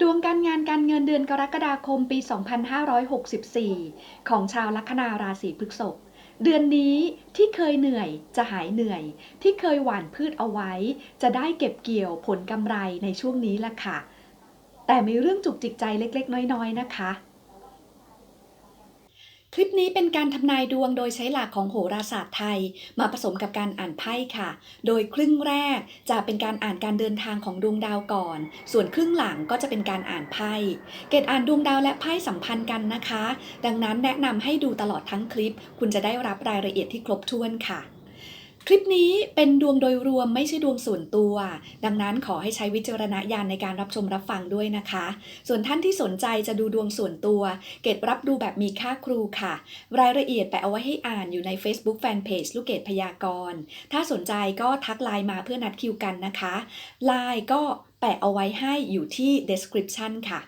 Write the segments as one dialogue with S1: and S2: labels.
S1: ดวงการงานการเงินเดือนกรกฎาคมปี 2564 ของชาวลัคนาราศีพฤษภเดือนนี้ที่เคยเหนื่อยจะหายเหนื่อย ที่เคยหว่านพืชเอาไว้ จะได้เก็บเกี่ยวผลกำไรในช่วงนี้ละค่ะ แต่มีเรื่องจุกจิกใจเล็กๆ น้อยๆนะคะ คลิปนี้เป็นการทำนายดวงโดยใช้หลักของโหราศาสตร์ไทย มาผสมกับการอ่านไพ่ค่ะ โดยครึ่งแรกจะเป็นการอ่านการเดินทางของดวงดาวก่อน ส่วนครึ่งหลังก็จะเป็นการอ่านไพ่ เกตอ่านดวงดาวและไพ่สัมพันธ์กันนะคะ ดังนั้นแนะนำให้ดูตลอดทั้งคลิป คุณจะได้รับรายละเอียดที่ครบถ้วนค่ะ คลิปนี้เป็นดวงโดยรวมไม่ใช่ดวงส่วนตัว ดังนั้นขอให้ใช้วิจารณญาณในการรับชมรับฟังด้วยนะคะ ส่วนท่านที่สนใจจะดูดวงส่วนตัว เกตรับดูแบบมีค่าครูค่ะ รายละเอียดแปะเอาไว้ให้อ่านอยู่ใน Facebook Fanpage ลูกเกดพยากรณ์ถ้าสนใจก็ทักไลน์มาเพื่อนัดคิวกันนะคะไลน์ก็แปะเอาไว้ให้อยู่ที่ description ค่ะ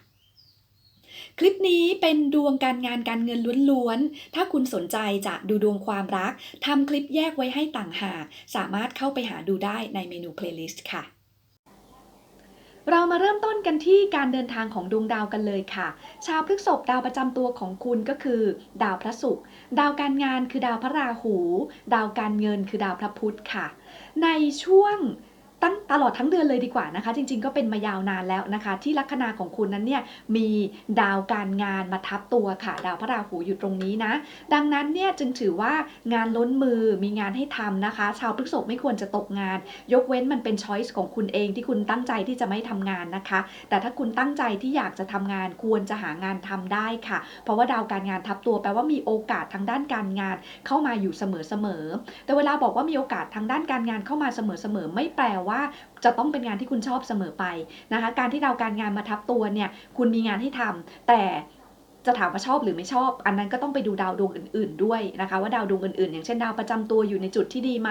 S1: คลิปนี้เป็นดวงการงานการเงินล้วนๆ ถ้าคุณสนใจจะดูดวงความรักทำคลิปแยกไว้ให้ต่างหาก สามารถเข้าไปหาดูได้ในเมนู playlist ค่ะเรามาเริ่มต้นกันที่การเดินทางของดวงดาวกันเลยค่ะ ชาวพฤกษภดาวประจำตัวของคุณก็คือ ดาวพระศุกร์ ดาวการงานคือดาวพระราหู ดาวการเงินคือดาวพระพุธค่ะ ในช่วง ตั้งตลอดทั้งเดือนเลยดีกว่านะคะ จริง ๆ ก็เป็นมายาวนานแล้วนะคะ ที่ลัคนาของคุณนั้นเนี่ยมีดาวการงานมาทับตัวค่ะ ดาวพระราหูอยู่ตรงนี้นะ ดังนั้นเนี่ยจึงถือว่างานล้นมือมีงานให้ทำนะคะ ชาวพฤษภไม่ควรจะตกงาน ยกเว้นมันเป็นช้อยส์ของคุณเองที่คุณตั้งใจที่จะไม่ทำงานนะคะ แต่ถ้าคุณตั้งใจที่อยากจะทำงานควรจะหางานทำได้ค่ะ เพราะว่าดาวการงานทับตัวแปลว่ามีโอกาสทางด้านการงานเข้ามาอยู่เสมอๆแต่เวลาบอกว่ามีโอกาสทางด้านการงานเข้ามาเสมอๆไม่แปลว่าว่าจะต้องเป็นงานที่คุณชอบเสมอไปนะคะ การที่เราการงานมาทับตัวเนี่ย คุณมีงานให้ทำแต่ จะถามว่าชอบหรือไม่ชอบ อันนั้นก็ต้องไปดูดาวดวงอื่น ๆ ด้วยนะคะ ว่าดาวดวงอื่นๆ อย่างเช่นดาวประจำตัวอยู่ในจุดที่ดีไหม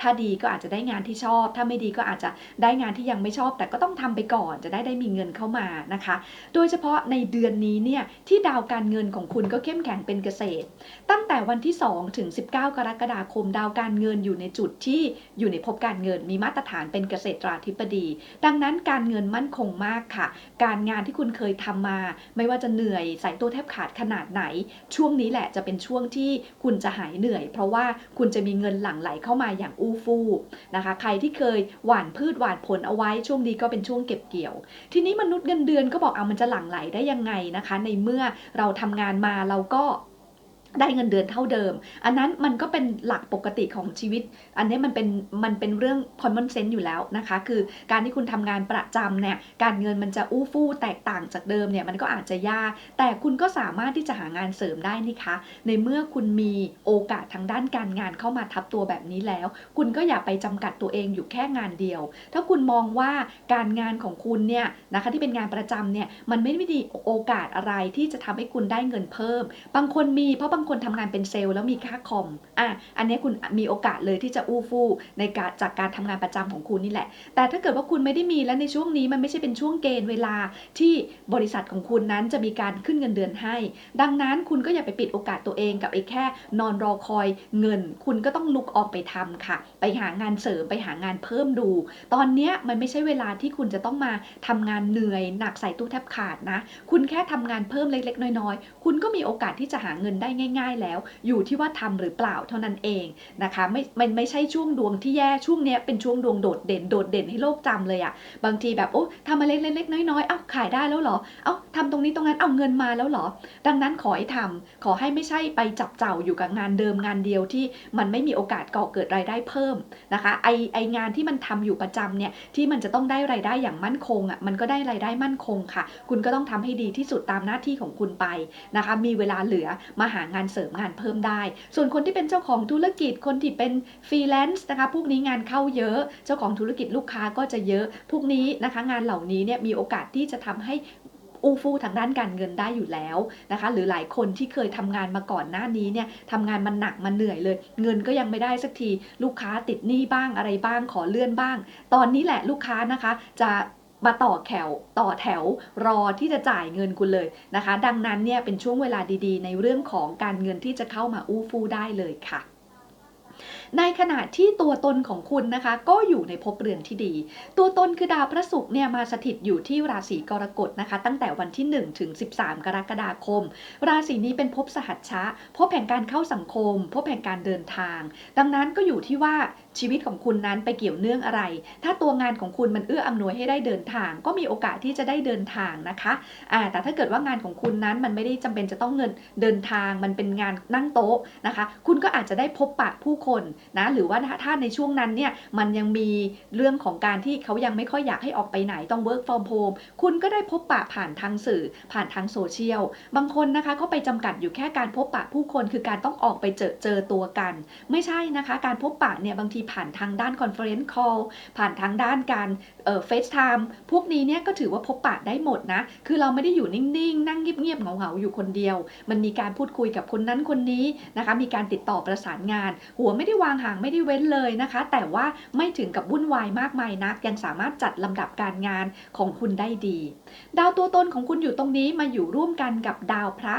S1: ถ้าดีก็อาจจะได้งานที่ชอบ ถ้าไม่ดีก็อาจจะได้งานที่ยังไม่ชอบ แต่ก็ต้องทำไปก่อนจะได้ได้มีเงินเข้ามานะคะ โดยเฉพาะในเดือนนี้เนี่ยที่ดาวการเงินของคุณก็เข้มแข็งเป็นเกษตร ตั้งแต่วันที่ 2 ถึง 19 กรกฎาคม ดาวการเงินอยู่ในจุดที่อยู่ในภพการเงินมีมาตรฐานเป็นเกษตราธิบดี ดังนั้นการเงินมั่นคงมากค่ะ การงานที่คุณเคยทำมา ไม่ว่าจะเหนื่อยสายตัวแทบขาดขนาดไหน ช่วงนี้แหละจะเป็นช่วงที่คุณจะหายเหนื่อย เพราะว่าคุณจะมีเงินหลั่งไหลเข้ามาอย่างอู้ฟู่นะคะ ใครที่เคยหว่านพืชหว่านผลเอาไว้ช่วงนี้ก็เป็นช่วงเก็บเกี่ยว ทีนี้มนุษย์เงินเดือนก็บอกเอามันจะหลั่งไหลได้ยังไงนะคะ ในเมื่อเราทำงานมาเราก็ ได้เงินเดือนเท่าเดิม อันนั้นมันก็เป็นหลักปกติของชีวิต อันนี้มันเป็นมันเป็นเรื่อง common sense อยู่แล้วนะคะ คือการที่คุณทำงานประจำเนี่ยการเงินมันจะอู้ฟู่แตกต่างจากเดิมเนี่ยมันก็อาจจะยาก แต่คุณก็สามารถที่จะหางานเสริมได้นี่คะ ในเมื่อคุณมีโอกาสทางด้านการงานเข้ามาทับตัวแบบนี้แล้ว คุณก็อย่าไปจำกัดตัวเองอยู่แค่งานเดียว ถ้าคุณมองว่าการงานของคุณเนี่ยนะคะที่เป็นงานประจำเนี่ยมันไม่ได้มีโอกาสอะไรที่จะทำให้คุณได้เงินเพิ่ม บางคนมีเพราะบางคนทำงานเป็นเซลล์แล้วมีค่าคอมอะอันนี้คุณมีโอกาสเลยที่จะอู้ฟู่ในการจากการทำงานประจำของคุณนี่แหละ แต่ถ้าเกิดว่าคุณไม่ได้มีและในช่วงนี้มันไม่ใช่เป็นช่วงเกณฑ์เวลาที่บริษัทของคุณนั้นจะมีการขึ้นเงินเดือนให้ ดังนั้นคุณก็อย่าไปปิดโอกาสตัวเองกับไอ้แค่ นอนรอคอยเงิน คุณก็ต้องลุกออกไปทำค่ะ ไปหางานเสริมไปหางานเพิ่มดู ตอนนี้มันไม่ใช่เวลาที่คุณจะต้องมาทำงานเหนื่อยหนักใส่ตู้แทบขาดนะ คุณแค่ทำงานเพิ่มเล็ก ๆ น้อยๆ คุณก็มีโอกาสที่จะหาเงินได้ง่าย ๆ แล้ว อยู่ที่ว่าทำหรือเปล่าเท่านั้นเองนะคะไม่มันไม่ใช่ช่วงดวงที่แย่ช่วงเนี้ยเป็นช่วงดวงโดดเด่นโดดเด่นให้โลกจำเลยอะบางทีแบบโอ้ทำอะไรเล็กๆน้อยๆเอ้าขายได้แล้วเหรอเอ้าทำตรงนี้ตรงนั้นเอาเงินมาแล้วเหรอ ดังนั้นขอให้ทำขอให้ไม่ใช่ไปจับเจ้าอยู่กับงานเดิมงานเดียวที่มันไม่มีโอกาสก่อเกิดรายได้เพิ่มนะคะไอไองานที่มันทำอยู่ประจำเนี่ยที่มันจะต้องได้รายได้อย่างมั่นคงอะมันก็ได้รายได้มั่นคงค่ะ คุณก็ต้องทำให้ดีที่สุดตามหน้าที่ของคุณไปนะคะ มีเวลาเหลือมาหางานเสริมงานเพิ่มได้ ส่วนคนที่เป็นเจ้าของธุรกิจคนที่เป็นฟรีแลนซ์นะคะพวกนี้งานเข้าเยอะ เจ้าของธุรกิจลูกค้าก็จะเยอะ พวกนี้นะคะงานเหล่านี้เนี่ยมีโอกาสที่จะทำให้ อู้ฟู่ทางด้านการเงินได้อยู่แล้วนะคะ หรือหลายคนที่เคยทำงานมาก่อนหน้านี้เนี่ยทำงานมันหนักมันเหนื่อยเลย เงินก็ยังไม่ได้สักทีลูกค้าติดหนี้บ้างอะไรบ้างขอเลื่อนบ้าง ตอนนี้แหละลูกค้านะคะจะมาต่อแถวต่อแถวรอที่จะจ่ายเงินคุณเลยนะคะ ดังนั้นเนี่ยเป็นช่วงเวลาดีๆ ในเรื่องของการเงินที่จะเข้ามาอู้ฟู่ได้เลยค่ะ ในขณะที่ตัวตนของคุณนะคะ ก็อยู่ในภพเรือนที่ดี ตัวตนคือดาวพระศุกร์เนี่ยมาสถิตอยู่ที่ราศีกรกฎนะคะ ตั้งแต่วันที่ 1 ถึง 13 กรกฎาคม ราศีนี้เป็นภพสหัชชะภพแห่งการเข้าสังคมภพแห่งการเดินทาง ดังนั้นก็อยู่ที่ว่า ชีวิตของคุณนั้นไปเกี่ยวเนื่องอะไร ถ้าตัวงานของคุณมันเอื้ออำนวยให้ได้เดินทาง ก็มีโอกาสที่จะได้เดินทางนะคะอ่าแต่ถ้าเกิดว่างานของคุณนั้นมันไม่ได้จำเป็นจะต้องเงินเดินทาง มันเป็นงานนั่งโต๊ะนะคะ คุณก็อาจจะได้พบปะผู้คนนะ หรือว่าถ้าในช่วงนั้นเนี่ยมันยังมีเรื่องของการที่เขายังไม่ค่อยอยากให้ออกไปไหนต้อง work from home คุณก็ได้พบปะผ่านทางสื่อ ผ่านทางโซเชียล บางคนนะคะก็ไปจำกัดอยู่แค่การพบปะผู้คน คือการต้องออกไปเจอเจอตัวกัน ไม่ใช่นะคะ การพบปะเนี่ยบางทีผ่านทางด้าน conference call ผ่านทางด้านการเอ่อ FaceTime พวกนี้เนี่ยก็ถือว่าพบปะได้หมดนะ คือเราไม่ได้อยู่นิ่งๆ นั่งเงียบๆเหงาๆอยู่คนเดียว มันมีการพูดคุยกับคนนั้นคนนี้นะคะ มีการติดต่อประสานงาน หัวไม่ได้วางห่างไม่ได้เว้นเลยนะคะ แต่ว่าไม่ถึงกับวุ่นวายมากมายนัก ยังสามารถจัดลำดับการงานของคุณได้ดี ดาวตัวตนของคุณอยู่ตรงนี้มาอยู่ร่วมกันกับดาวพระ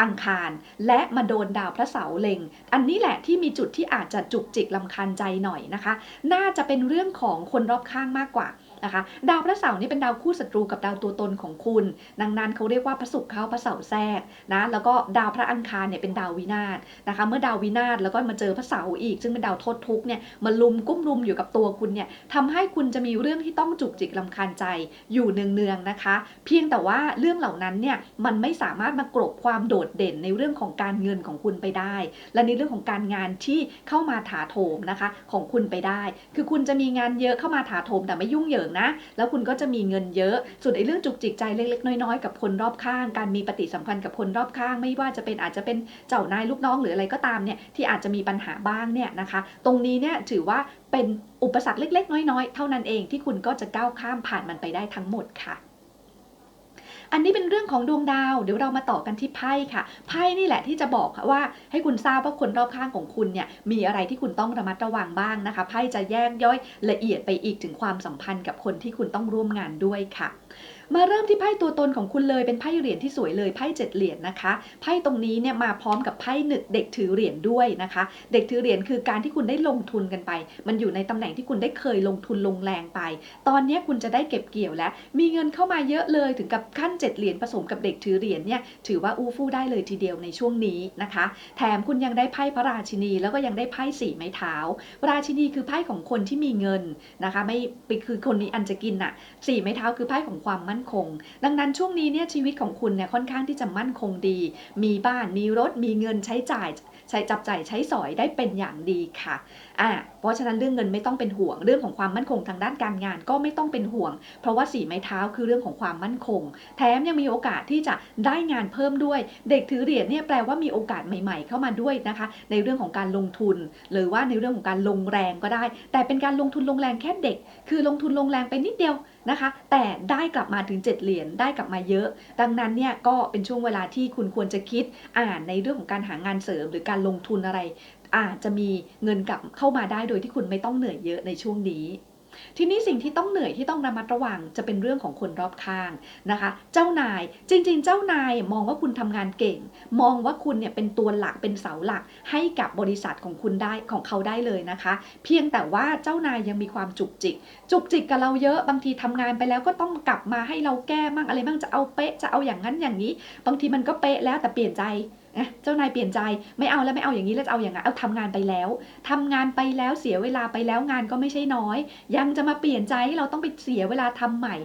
S1: อังคาร และมาโดนดาวพระเสาร์เล็ง อันนี้แหละที่มีจุดที่อาจจะจุกจิกลำคาญใจหน่อยนะคะ น่าจะเป็นเรื่องของคนรอบข้างมากกว่า นะคะ ดาวพระเสาร์นี่เป็นดาวคู่ศัตรูกับดาวตัวตนของคุณ ดังนั้นเขาเรียกว่าพระศุกร์เข้าพระเสาร์แทรกนะ แล้วก็ดาวพระอังคารเนี่ยเป็นดาววินาศนะคะ เมื่อดาววินาศแล้วก็มาเจอพระเสาร์อีก ซึ่งเป็นดาวโทษทุกข์เนี่ยมาลุมกุ้มลุมอยู่กับตัวคุณเนี่ยทำให้คุณจะมีเรื่องที่ต้องจุกจิกลำคาญใจอยู่เนืองๆนะคะ เพียงแต่ว่าเรื่องเหล่านั้นเนี่ยมันไม่สามารถมากรบความโดดเด่นในเรื่องของการเงินของคุณไปได้ และในเรื่องของการงานที่เข้ามาถาโถมนะคะของคุณไปได้ คือคุณจะมีงานเยอะเข้ามาถาโถมแต่ไม่ยุ่งเหยิงนะ แล้วคุณก็จะมีเงินเยอะ ส่วนไอ้เรื่องจุกจิกใจเล็ก ๆ น้อยๆ กับคนรอบข้าง การมีปฏิสัมพันธ์กับคนรอบข้าง ไม่ว่าจะเป็นอาจจะเป็นเจ้านายลูกน้องหรืออะไรก็ตามเนี่ยที่อาจจะมีปัญหาบ้างเนี่ยนะคะ ตรงนี้เนี่ยถือว่าเป็นอุปสรรคเล็ก ๆ น้อยๆ เท่านั้นเองที่คุณก็จะก้าวข้ามผ่านมันไปได้ทั้งหมดค่ะ อันนี้เป็นเรื่องของดวงดาว เดี๋ยวเรามาต่อกันที่ไพ่ค่ะ ไพ่นี่แหละที่จะบอกว่าให้คุณทราบว่าคนรอบข้างของคุณเนี่ยมีอะไรที่คุณต้องระมัดระวังบ้างนะคะ ไพ่จะแยกย่อยละเอียดไปอีกถึงความสัมพันธ์กับคนที่คุณต้องร่วมงานด้วยค่ะ มาเริ่มที่ไพ่ตัวตนของคุณเลยเป็นไพ่เหรียญที่สวยเลยไพ่เจ็ดเหรียญนะคะไพ่ตรงนี้เนี่ยมาพร้อมกับไพ่หนึกเด็กถือเหรียญด้วยนะคะ เด็กถือเหรียญคือการที่คุณได้ลงทุนกันไป มันอยู่ในตำแหน่งที่คุณได้เคยลงทุนลงแรงไป ตอนนี้คุณจะได้เก็บเกี่ยวแล้ว มีเงินเข้ามาเยอะเลยถึงกับขั้นเจ็ดเหรียญผสมกับเด็กถือเหรียญเนี่ยถือว่าอู้ฟู่ได้เลยทีเดียวในช่วงนี้นะคะ แถมคุณยังได้ไพ่พระราชินี แล้วก็ยังได้ไพ่สี่ไม้เท้าราชินีคือไพ่ของคนที่มีเงินนะคะ ไม่คือคนนี้อันจะกินน่ะสี่ไม้เท้าคือไพ่ของความมั่นคง ดังนั้นช่วงนี้เนี่ยชีวิตของคุณเนี่ยค่อนข้างที่จะมั่นคงดี มีบ้านมีรถมีเงินใช้จ่ายใช้จับจ่ายใช้สอยได้เป็นอย่างดีค่ะอ่าเพราะฉะนั้นเรื่องเงินไม่ต้องเป็นห่วง เรื่องของความมั่นคงทางด้านการงานก็ไม่ต้องเป็นห่วง เพราะว่าสีไม้เท้าคือเรื่องของความมั่นคง แถมยังมีโอกาสที่จะได้งานเพิ่มด้วย เด็กถือเหรียญเนี่ยแปลว่ามีโอกาสใหม่ๆ เข้ามาด้วยนะคะ ในเรื่องของการลงทุน หรือว่าในเรื่องของการลงแรงก็ได้ แต่เป็นการลงทุนลงแรงแค่เด็ก คือลงทุนลงแรงไปนิดเดียว นะคะ แต่ได้กลับมาถึง 7 เหรียญได้กลับมาเยอะ ดังนั้นเนี่ยก็เป็นช่วงเวลาที่คุณควรจะคิดอ่านในเรื่องของการหางานเสริม หรือการลงทุนอะไรอาจจะมีเงินกลับเข้ามาได้โดยที่คุณไม่ต้องเหนื่อยเยอะในช่วงนี้ ทีนี้สิ่งที่ต้องเหนื่อยที่ต้องระมัดระวังจะเป็นเรื่องของคนรอบข้างนะคะ เจ้านายจริง ๆ เจ้านายมองว่าคุณทำงานเก่ง มองว่าคุณเนี่ยเป็นตัวหลักเป็นเสาหลักให้กับบริษัทของคุณได้ของเขาได้เลยนะคะ เพียงแต่ว่าเจ้านายยังมีความจุกจิก จุกจิกกับเราเยอะบางทีทำงานไปแล้วก็ต้องกลับมาให้เราแก้มั่งอะไรมั่งจะเอาเป๊ะจะเอาอย่างนั้นอย่างนี้ บางทีมันก็เป๊ะแล้วแต่เปลี่ยนใจ นะเจ้านายเปลี่ยนใจไม่เอาแล้วไม่เอาอย่างนี้แล้วจะเอาอย่างนั้นเอาทำงานไปแล้วทำงานไปแล้วเสียเวลาไปแล้วงานก็ไม่ใช่น้อย ยังจะมาเปลี่ยนใจให้เราต้องไปเสียเวลาทำใหม่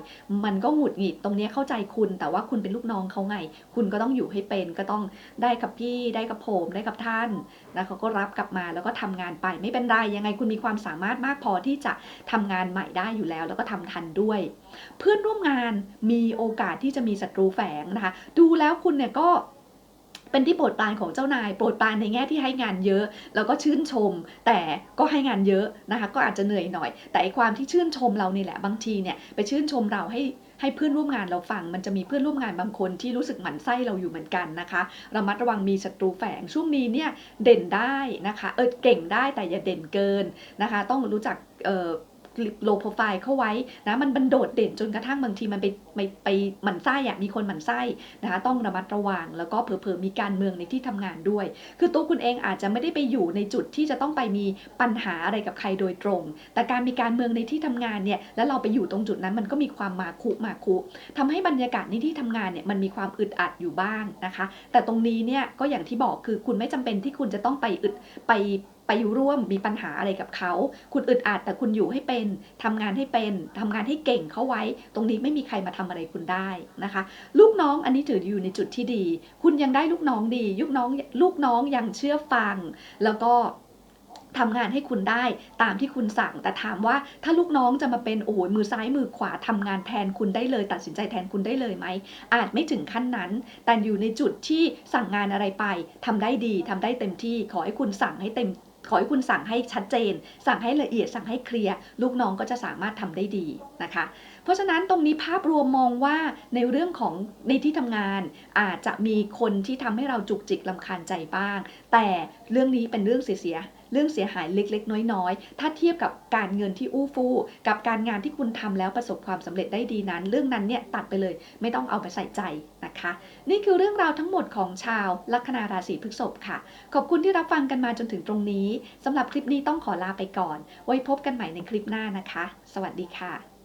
S1: มันก็หงุดหงิดตรงนี้เข้าใจคุณ แต่ว่าคุณเป็นลูกน้องเขาไง คุณก็ต้องอยู่ให้เป็นก็ต้องได้กับพี่ได้กับผมได้กับท่านแล้วเขาก็รับกลับมาแล้วก็ทำงานไปไม่เป็นไรยังไงคุณมีความสามารถมากพอที่จะทำงานใหม่ได้อยู่แล้ว แล้วก็ทำทันด้วย เพื่อนร่วมงานมีโอกาสที่จะมีศัตรูแฝงนะคะ ดูแล้วคุณเนี่ยก็ เป็นที่โปรดปรานของเจ้านาย โปรดปรานในแง่ที่ให้งานเยอะ แล้วก็ชื่นชม แต่ก็ให้งานเยอะนะคะ ก็อาจจะเหนื่อยหน่อย แต่ไอความที่ชื่นชมเรานี่แหละบางทีเนี่ยไปชื่นชมเราให้ให้เพื่อนร่วมงานเราฟัง มันจะมีเพื่อนร่วมงานบางคนที่รู้สึกหมั่นไส้เราอยู่เหมือนกันนะคะระมัดระวังมีศัตรูแฝงช่วงนี้เนี่ยเด่นได้นะคะเออเก่งได้แต่อย่าเด่นเกินนะคะ ต้องรู้จักเออ โลโปรไฟล์เข้าไว้นะมันมันโดดเด่นจนกระทั่งบางทีมันไปไปไปหมั่นไส้อะมีคนหมั่นไส้นะคะต้องระมัดระวัง แล้วก็เผลอๆมีการเมืองในที่ทำงานด้วย คือตัวคุณเองอาจจะไม่ได้ไปอยู่ในจุดที่จะต้องไปมีปัญหาอะไรกับใครโดยตรง แต่การมีการเมืองในที่ทำงานเนี่ยแล้วเราไปอยู่ตรงจุดนั้นมันก็มีความมาคุมาคุทำให้บรรยากาศในที่ทำงานเนี่ยมันมีความอึดอัดอยู่บ้างนะคะ แต่ตรงนี้เนี่ยก็อย่างที่บอกคือคุณไม่จำเป็นที่คุณจะต้องไปอึดไป ไปร่วมมีปัญหาอะไรกับเขา คุณอึดอัดแต่คุณอยู่ให้เป็นทำงานให้เป็นทำงานให้เก่งเข้าไว้ ตรงนี้ไม่มีใครมาทำอะไรคุณได้นะคะ ลูกน้องอันนี้ถืออยู่ในจุดที่ดี คุณยังได้ลูกน้องดีลูกน้องลูกน้องยังเชื่อฟัง แล้วก็ทำงานให้คุณได้ตามที่คุณสั่ง แต่ถามว่าถ้าลูกน้องจะมาเป็นโอ้โหมือซ้ายมือขวาทำงานแทนคุณได้เลย ตัดสินใจแทนคุณได้เลยไหม อาจไม่ถึงขั้นนั้น แต่อยู่ในจุดที่สั่งงานอะไรไปทำได้ดีทำได้เต็มที่ขอให้คุณสั่งให้เต็ม ขอให้คุณสั่งให้ชัดเจน สั่งให้ละเอียด สั่งให้เคลียร์ ลูกน้องก็จะสามารถทำได้ดีนะคะ เพราะฉะนั้นตรงนี้ภาพรวมมองว่าในเรื่องของในที่ทำงานอาจจะมีคนที่ทำให้เราจุกจิกลำคาญใจบ้าง แต่เรื่องนี้เป็นเรื่องเสีย เรื่องเสียหายเล็กๆ น้อยๆ ถ้าเทียบกับการเงินที่อู้ฟู่กับการงานที่คุณทำแล้วประสบความสำเร็จได้ดีนั้น เรื่องนั้นเนี่ยตัดไปเลย ไม่ต้องเอาไปใส่ใจนะคะ นี่คือเรื่องราวทั้งหมดของชาวลัคนาราศีพฤษภค่ะ ขอบคุณที่รับฟังกันมาจนถึงตรงนี้สำหรับคลิปนี้ต้องขอลาไปก่อน ไว้พบกันใหม่ในคลิปหน้านะคะ สวัสดีค่ะ